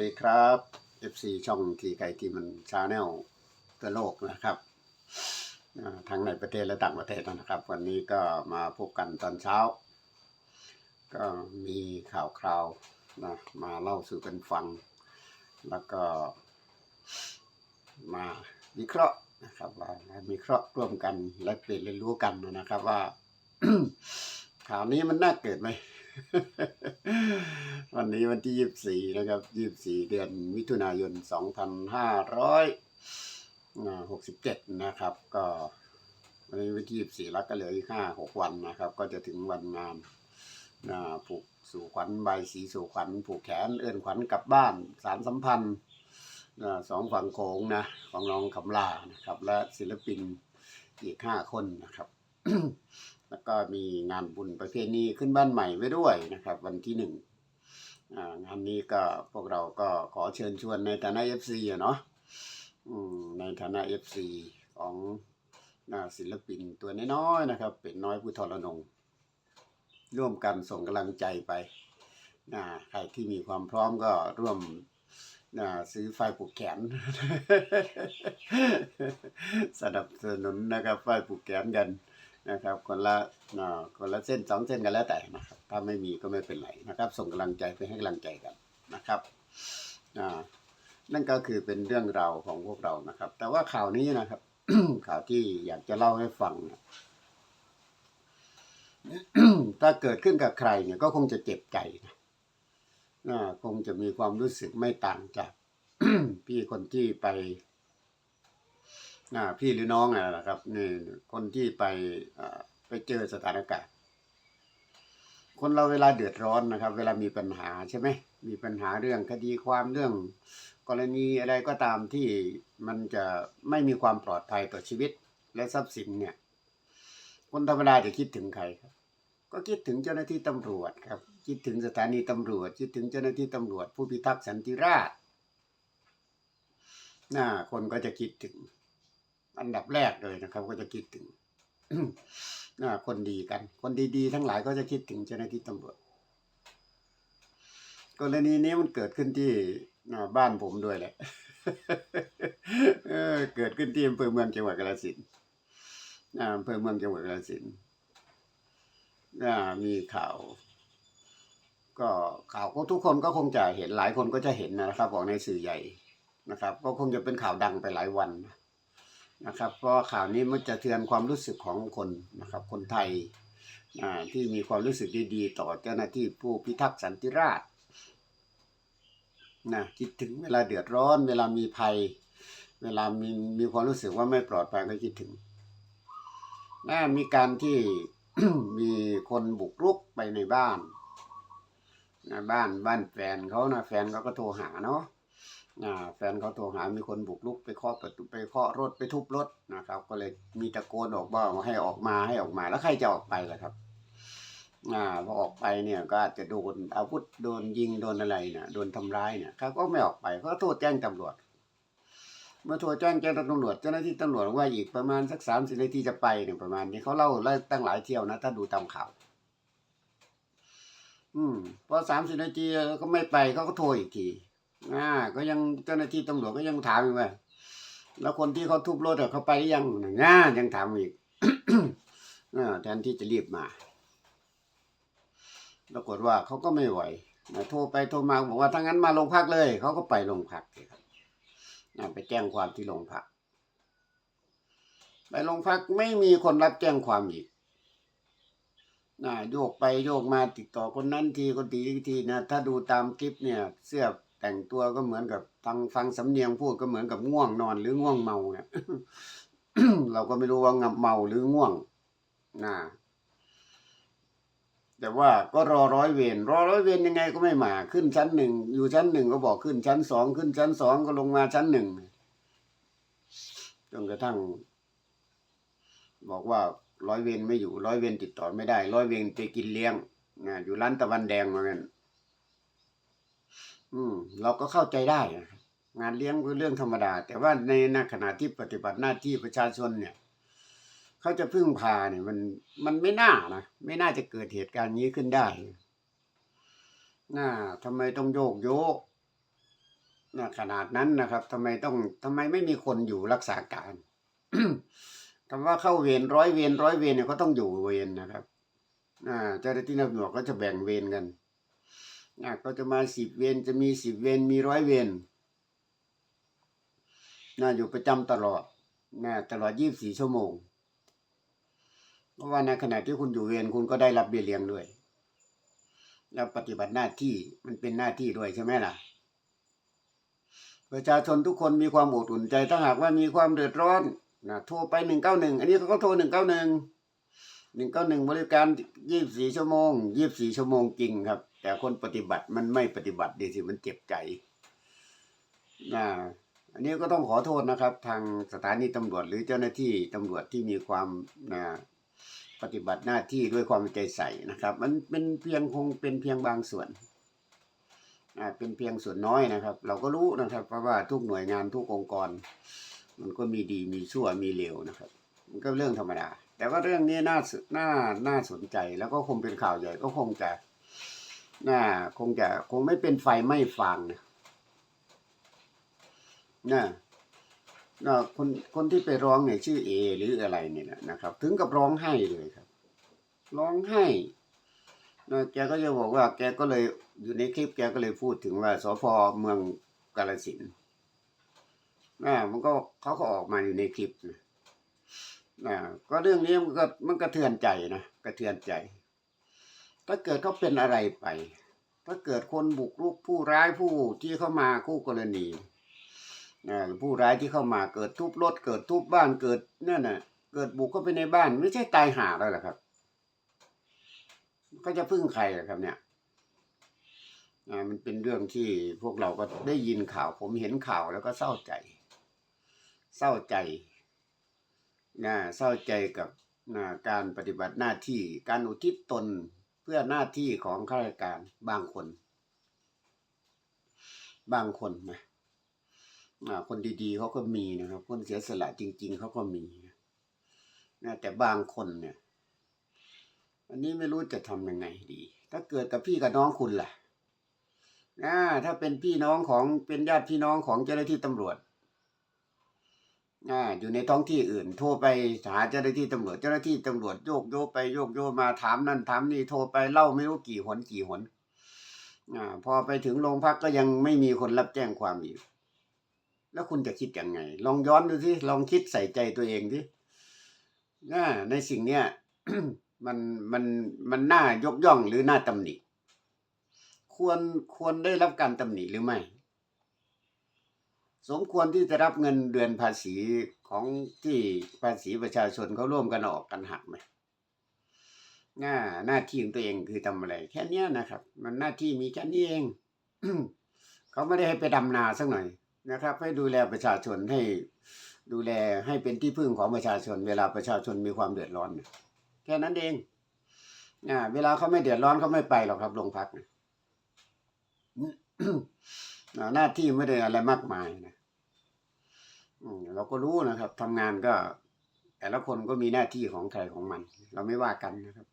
ดีครับ FC ช่องทีไก่ทีมันชาแนลตัวโลกนะครับอ่าทั้งในประเทศและต่างประเทศนะครับ วันนี้ก็มาพบกันตอนเช้า ก็มีข่าวคราวนะมาเล่าสู่กันฟัง แล้วก็มาวิเคราะห์นะครับว่ามาวิเคราะห์ร่วมกันและเปลี่ยนเรียนรู้กันนะครับว่า ข่าวนี้มันน่าเกิดไหม วันนี้วันที่ยี่สิบสี่นะครับยี่สิบสี่เดือนมิถุนายนสองพันห้าร้อยหกสิบเจ็ดนะครับ ก็วันนี้วันที่ยี่สิบสี่แล้วก็เหลืออีกห้าหกวันนะครับ ก็จะถึงวันงานผูกสู่ขวัญใบสีสู่ขวัญผูกแขนเอื้อนขวัญกลับบ้านสารสัมพันธ์สองฝั่งโขงนะของน้องคำลานะครับ และศิลปินอีกห้าคนนะครับ แล้วก็มีงานบุญประเพณีขึ้นบ้านใหม่ไว้ด้วยนะครับ วันที่หนึ่งงานนี้ก็พวกเราก็ขอเชิญชวนในฐานะเอฟซีอะเนาะในฐานะเอฟซีของศิลปินตัวน้อยๆนะครับ เป็นน้อยผู้ทรนงร่วมกันส่งกำลังใจไปนะใครที่มีความพร้อมก็ร่วมนะซื้อไฟผูกแขน สนับสนุนนะครับไฟผูกแขนกัน นะครับคนละนะคนละเส้นสองเส้นกันแล้วแต่นะครับถ้าไม่มีก็ไม่เป็นไรนะครับ ส่งกำลังใจไปให้กำลังใจกันนะครับนั่นก็คือเป็นเรื่องราวของพวกเรานะครับ แต่ว่าข่าวนี้นะครับ ข่าวที่อยากจะเล่าให้ฟังถ้าเกิดขึ้นกับใครเนี่ยก็คงจะเจ็บใจนะคงจะมีความรู้สึกไม่ต่างจากพี่คนที่ไป อ่าพี่หรือน้องอะนะครับนี่คนที่ไปไปเจอสถานการณ์คนเราเวลาเดือดร้อนนะครับ เวลามีปัญหาใช่ไหมมีปัญหาเรื่องคดีความเรื่อง กรณีอะไรก็ตามที่มันจะไม่มีความปลอดภัยต่อชีวิตและทรัพย์สินเนี่ย คนธรรมดาจะคิดถึงใครครับก็คิดถึงเจ้าหน้าที่ตำรวจครับ คิดถึงสถานีตำรวจ คิดถึงเจ้าหน้าที่ตำรวจ ผู้พิทักษ์สันติราษฎร์น่าคนก็จะคิดถึง อันดับแรกเลยนะครับ ก็จะคิดถึงอ่าคนดีกัน คนดีๆ ทั้งหลายก็จะคิดถึงเจ้าหน้าที่ตำรวจกรณีนี้มันเกิดขึ้นที่บ้านผมด้วยแหละเเกิดขึ้นที่อำเภอเมืองจังหวัดกาฬสินธุ์อำเภอเมืองจังหวัดกาฬสินธุ์มีข่าว ก็ข่าวก็ทุกคนก็คงจะเห็นหลายคนก็จะเห็นนะครับออกในสื่อใหญ่นะครับ ก็คงจะเป็นข่าวดังไปหลายวันนะ นะครับเพราะข่าวนี้มันจะเทือนความรู้สึกของคนนะครับคนไทยที่มีความรู้สึกดีๆ ต่อเจ้าหน้าที่ผู้พิทักษ์สันติราษฎร์นะคิดถึงเวลาเดือดร้อน เวลามีภัย เวลามีมีความรู้สึกว่าไม่ปลอดภัยก็คิดถึงนะมีการที่มีคนบุกรุกไปในบ้านนะบ้านบ้านแฟนเขานะแฟนเขาก็โทรหาเนาะ แฟนเขาโทรหา มีคนบุกรุกไปเคาะประตูไปเคาะรถไปทุบรถนะครับ ก็เลยมีตะโกนออกว่าให้ออกมาให้ออกมา แล้วใครจะออกไปล่ะครับอ่าพอออกไปเนี่ยก็อาจจะโดนอาวุธโดนยิงโดนอะไรเนี่ยโดนทำร้ายเนี่ยเขาก็ไม่ออกไปเขาโทษแจ้งตำรวจ เมื่อโทรแจ้งเจ้าหน้าที่ตำรวจเจ้าหน้าที่ตำรวจว่าอีกประมาณสักสามสิบนาทีจะไปเนี่ยประมาณนี้เขาเล่าไล่ตั้งหลายเที่ยวนะ ถ้าดูตามข่าวอืมพอสามสิบนาทีก็ไม่ไปเขาก็โทรอีกที อ่า ก็ยังเจ้าหน้าที่ตำรวจก็ยังถามอยู่ว่าแล้วคนที่เขาทุบรถเขาไปหรือยังง่ายังถามอีกอแทนที่จะรีบมาปรากฏว่าเขาก็ไม่ไหวนะโทรไปโทรมาบอกว่าถ้างั้นมาโรงพักเลย เขาก็ไปโรงพักครับไปแจ้งความที่โรงพัก ไปโรงพักไม่มีคนรับแจ้งความอีกนะโยกไปโยกมาติดต่อคนนั้นทีคนตีทีนะถ้าดูตามคลิปเนี่ย เสื้อ แต่งตัวก็เหมือนกับฟังฟังสำเนียงพูดก็เหมือนกับง่วงนอนหรือง่วงเมาเนี่ยเราก็ไม่รู้ว่างับเมาหรือง่วงนะแต่ว่าก็รอร้อยเวรรอร้อยเวรยังไงก็ไม่มาขึ้นชั้นหนึ่งอยู่ชั้นหนึ่งก็บอกขึ้นชั้นสองขึ้นชั้นสองก็ลงมาชั้นหนึ่งจนกระทั่ง บอกว่าร้อยเวรไม่อยู่ร้อยเวรติดต่อไม่ได้ ร้อยเวรไปกินเลี้ยงนะอยู่ร้านตะวันแดงเหมือนกัน อืมเราก็เข้าใจได้งานเลี้ยงคือเรื่องธรรมดา แต่ว่าในในขณะที่ปฏิบัติหน้าที่ประชาชนเนี่ยเขาจะพึ่งพาเนี่ย มันมันไม่น่านะไม่น่าจะเกิดเหตุการณ์นี้ขึ้นได้น่าทำไมต้องโยกโยกนะขนาดนั้นนะครับทำไมต้องทำไมไม่มีคนอยู่รักษาการคำว่าเข้าเวรร้อยเวรร้อยเวรเนี่ยก็ต้องอยู่เวรนะครับ อ่าเจ้าหน้าที่ตำรวจก็จะแบ่งเวรกัน อ่าก็จะมาสิบเวรจะมีสิบเวรมีร้อยเวรน่าอยู่ประจำตลอดนะตลอดยี่บสี่ชั่วโมง เพราะว่าในขณะที่คุณอยู่เวรคุณก็ได้รับเบี้ยเลี้ยงด้วย แล้วปฏิบัติหน้าที่มันเป็นหน้าที่ด้วยใช่ไหมล่ะ ประชาชนทุกคนมีความอบอุ่นใจถ้าหากว่ามีความเดือดร้อนนะโทรไปหนึ่งเก้าหนึ่งอันนี้เขาก็โทรหนึ่งเก้าหนึ่งหนึ่งเก้าหนึ่งบริการยี่บสี่ชั่วโมงยี่บสี่ชั่วโมงจริงครับ แต่คนปฏิบัติมันไม่ปฏิบัติดีสิมันเจ็บใจนะอันนี้ก็ต้องขอโทษนะครับ ทางสถานีตำรวจหรือเจ้าหน้าที่ตำรวจที่มีความนะปฏิบัติหน้าที่ด้วยความใจใส่นะครับ มันเป็นเพียงคงเป็นเพียงบางส่วนอ่าเป็นเพียงส่วนน้อยนะครับ เราก็รู้นะครับ เพราะว่าทุกหน่วยงานทุกองค์กร มันก็มีดีมีชั่วมีเลวนะครับ มันก็เรื่องธรรมดา แต่ว่าเรื่องนี้น่าสน่าน่าสนใจ แล้วก็คงเป็นข่าวใหญ่ก็คงจะ น่าคงจะคงไม่เป็นไฟไม่ฟางนะน่ะนะคนคนที่ไปร้องเนี่ยชื่อเอหรืออะไรเนี่ยนะครับ ถึงกับร้องไห้เลยครับ ร้องไห้นะแกก็จะบอกว่า แกก็เลยอยู่ในคลิปแกก็เลยพูดถึงว่าสพเมืองกาฬสินธุ์นะมันก็เขาก็ออกมาอยู่ในคลิปนะนะก็เรื่องนี้มันก็มันกระเทือนใจนะกระเทือนใจ ถ้าเกิดเขาเป็นอะไรไป ถ้าเกิดคนบุกรุกผู้ร้ายผู้ที่เข้ามาคู่กรณีผู้ร้ายที่เข้ามาเกิดทุบรถเกิดทุบบ้านเกิดนั่นน่ะ เกิดบุกเข้าไปในบ้าน ไม่ใช่ตายหาแล้วหรอครับก็จะพึ่งใครอะครับเนี่ยมันเป็นเรื่องที่พวกเราก็ได้ยินข่าว ผมเห็นข่าวแล้วก็เศร้าใจ เศร้าใจนะเศร้าใจกับนะการปฏิบัติหน้าที่การอุทิศตน พื่อหน้าที่ของข้าราชการบางคน บางคนนะคนดีๆเขาก็มีนะครับ คนเสียสละจริง ๆเขาก็มีนะแต่บางคนเนี่ย อันนี้ไม่รู้จะทำยังไงดี ถ้าเกิดกับพี่กับน้องคุณล่ะอ่าถ้าเป็นพี่น้องของเป็นญาติพี่น้องของเจ้าหน้าที่ตำรวจ อ่าอยู่ในท้องที่อื่น โทรไปหาเจ้าหน้าที่ตำรวจเจ้าหน้าที่ตำรวจโยกโยกไปโยกโยกมาถามนั่นถามนี่โทรไปเล่าไม่รู้กี่หนกี่หนอ่า พอไปถึงโรงพักก็ยังไม่มีคนรับแจ้งความอีกแล้วคุณจะคิดยังไง ลองย้อนดูสิลองคิดใส่ใจตัวเองสิอ่าในสิ่งเนี้ยมันมันมันน่ายกย่องหรือน่าตำหนิควรควรได้รับการตำหนิหรือไม่ สมควรที่จะรับเงินเดือนภาษีของที่ภาษีประชาชนเขาร่วมกันออกกันหักไหมหน้าหน้าที่ของตัวเองคือทำอะไร แค่เนี้ยนะครับ มันหน้าที่มีแค่นี้เองเขาไม่ได้ให้ไปดำนาสักหน่อยนะครับ ให้ดูแลประชาชนให้ดูแลให้เป็นที่พึ่งของประชาชน เวลาประชาชนมีความเดือดร้อนแค่นั้นเองอ่าเวลาเขาไม่เดือดร้อนเขาไม่ไปหรอกครับโรงพักนะ หน้าที่ไม่ได้อะไรมากมายนะเราก็รู้นะครับทำงานก็ แต่ละคนก็มีหน้าที่ของใครของมัน เราไม่ว่ากันนะครับ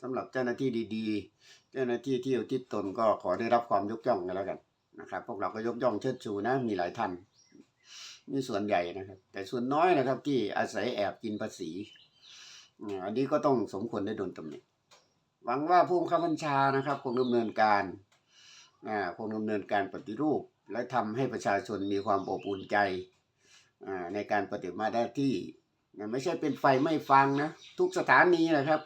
สำหรับเจ้าหน้าที่ดีๆ เจ้าหน้าที่ที่อุทิศตนก็ขอได้รับความยกย่องกันแล้วกันนะครับ พวกเราก็ยกย่องเชิดชูนะ มีหลายท่านนี่ส่วนใหญ่นะครับ แต่ส่วนน้อยนะครับ ที่อาศัยแอบกินภาษีอันนี้ก็ต้องสมควรได้โดนตำหนิหวังว่าผู้บังคับบัญชานะครับ คงดำเนินการคงดำเนินการปฏิรูป และทำให้ประชาชนมีความอบอุ่นใจอ่าในการปฏิบัติหน้าที่ไม่ใช่เป็นไฟไม่ฟังนะ ทุกสถานีนะครับ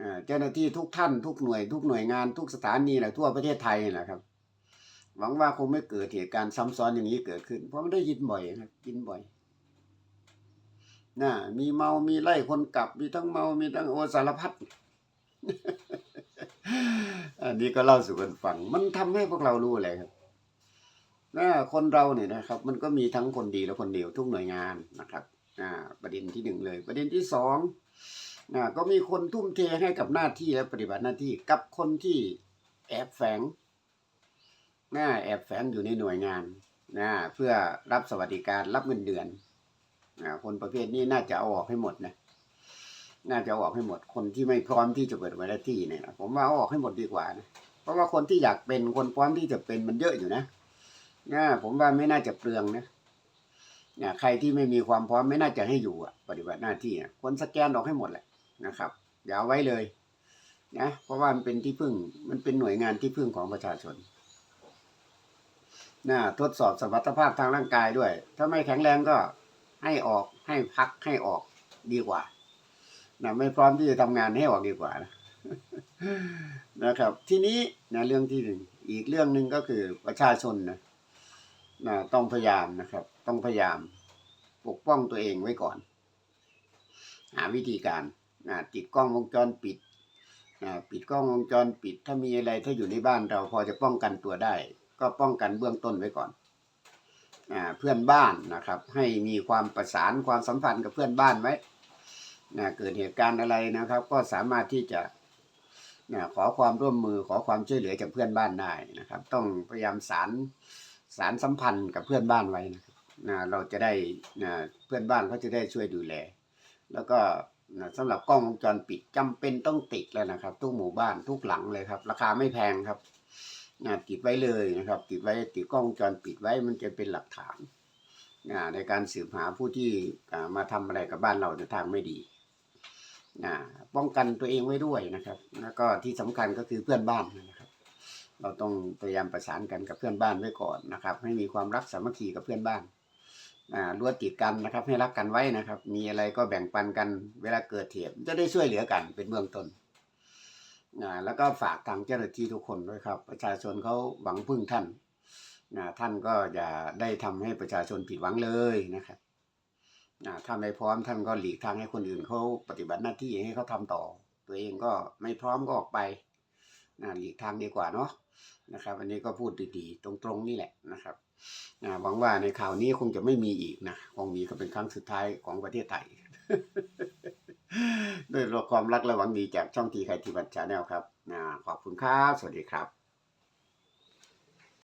อ่าเจ้าหน้าที่ทุกท่านทุกหน่วย ทุกหน่วยงานทุกสถานีแหละทั่วประเทศไทยนะครับ หวังว่าคงไม่เกิดเหตุการณ์ซ้ำซ้อนอย่างนี้เกิดขึ้น เพราะมันได้ยินบ่อยครับยินบ่อยน่ะมีเมามีไล่คนกลับ มีทั้งเมามีทั้งโอสารพัดอันนี้ก็เล่าสู่กันฟัง มันทำให้พวกเรารู้อะไรครับ น่ะคนเราเนี่ยนะครับ มันก็มีทั้งคนดีและคนเดียวทุกหน่วยงานนะครับอ่าประเด็นที่หนึ่งเลย ประเด็นที่สองอ่าก็มีคนทุ่มเทให้กับหน้าที่และปฏิบัติหน้าที่กับคนที่แอบแฝงน่าแอบแฝงอยู่ในหน่วยงานนะเพื่อรับสวัสดิการรับเงินเดือนอ่าคนประเภทนี้น่าจะเอาออกให้หมดนะน่าจะเอาออกให้หมดคนที่ไม่พร้อมที่จะเปิดไว้หน้าที่เนี่ยนะผมว่าเอาออกให้หมดดีกว่านะเพราะว่าคนที่อยากเป็นคนพร้อมที่จะเป็นมันเยอะอยู่นะ นะผมว่าไม่น่าจะเปลืองนะนะใครที่ไม่มีความพร้อมไม่น่าจะให้อยู่อะปฏิบัติหน้าที่ควรสแกนออกให้หมดแหละนะครับอย่าเอาไว้เลยนะเพราะว่ามันเป็นที่พึ่งมันเป็นหน่วยงานที่พึ่งของประชาชนนะทดสอบสมรรถภาพทางร่างกายด้วย ถ้าไม่แข็งแรงก็ให้ออกให้พักให้ออกดีกว่านะไม่พร้อมที่จะทำงานให้ออกดีกว่านะนะครับ ทีนี้นะเรื่องที่หนึ่งอีกเรื่องหนึ่งก็คือประชาชนนะ นะต้องพยายามนะครับ ต้องพยายามปกป้องตัวเองไว้ก่อน หาวิธีการนะติดกล้องวงจรปิดนะปิดกล้องวงจรปิด ถ้ามีอะไรถ้าอยู่ในบ้านเราพอจะป้องกันตัวได้ ก็ป้องกันเบื้องต้นไว้ก่อนอเพื่อนบ้านนะครับ ให้มีความประสานความสัมพันธ์กับเพื่อนบ้านไว้นะเกิดเหตุการณ์อะไรนะครับ ก็สามารถที่จะนะขอความร่วมมือขอความช่วยเหลือจากเพื่อนบ้านได้นะครับ ต้องพยายามสาร สารสัมพันธ์กับเพื่อนบ้านไว้นะครับนะเราจะได้นะเพื่อนบ้านเขาจะได้ช่วยดูแล แล้วก็นะสำหรับกล้องวงจรปิดจำเป็นต้องติดแล้วนะครับ ทุกหมู่บ้านทุกหลังเลยครับ ราคาไม่แพงครับนะติดไว้เลยนะครับ ติดไว้ติดกล้องวงจรปิดไว้มันจะเป็นหลักฐานนะในการสืบหาผู้ที่มาทำอะไรกับบ้านเราในทางไม่ดีนะป้องกันตัวเองไว้ด้วยนะครับ แล้วก็ที่สำคัญก็คือเพื่อนบ้านนะครับ เราต้องพยายามประสานกันกับเพื่อนบ้านไว้ก่อนนะครับ ให้มีความรักสามัคคีกับเพื่อนบ้านอ่ารั้วติดกันนะครับ ให้รักกันไว้นะครับ มีอะไรก็แบ่งปันกันเวลาเกิดเหตุจะได้ช่วยเหลือกันเป็นเบื้องต้นอ่าแล้วก็ฝากทางเจ้าหน้าที่ทุกคนด้วยครับ ประชาชนเขาหวังพึ่งท่านนะท่านก็อย่าได้ทำให้ประชาชนผิดหวังเลยนะครับอ่าถ้าไม่พร้อมท่านก็หลีกทางให้คนอื่นเขาปฏิบัติหน้าที่ให้เขาทำต่อ ตัวเองก็ไม่พร้อมก็ออกไป หลีกทางดีกว่าเนาะนะครับอันนี้ก็พูดดีๆ ตรงๆนี่แหละนะครับอ่าหวังว่าในข่าวนี้คงจะไม่มีอีกนะคงมีก็เป็นครั้งสุดท้ายของประเทศไทย ด้วยความรักและหวังดีจากช่องทีไคทีบัตชาแนลครับอ่าขอบคุณครับ สวัสดีครับ